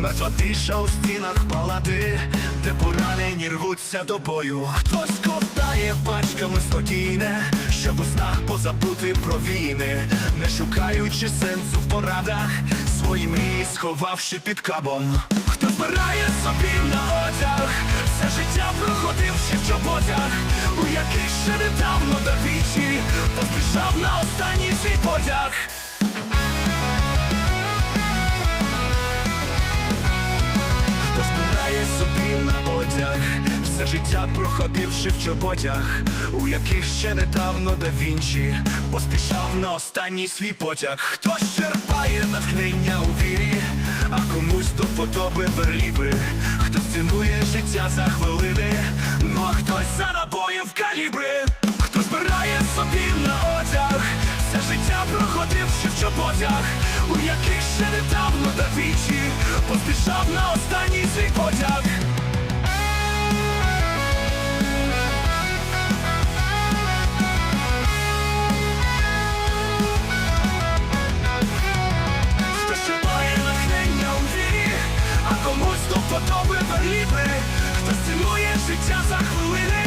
Мертва тиша у стінах палати, де поранені рвуться до бою. Хтось ковтає пачками спокійне, щоб у снах позабути про війни, не шукаючи сенсу в порадах, свої мрії сховавши під кабом. Хто збирає собі на одяг, все життя проходивши в чоботях, у яких ще недавно до вічі, поспішав на останній свій потяг. Все життя проходивши в чоботях, у яких ще недавно да Вінчі поспішав на останній свій потяг. Хтось черпає натхнення у вірі, а комусь до вподоби верліби, хтось цінує життя за хвилини, ну а хтось за набоєм в калібри, хто збирає собі на одяг, все життя проходивши в чоботях, у яких ще недавно да вічі поспішав на останній свій потяг. доріти, хто цінує життя за хвилини.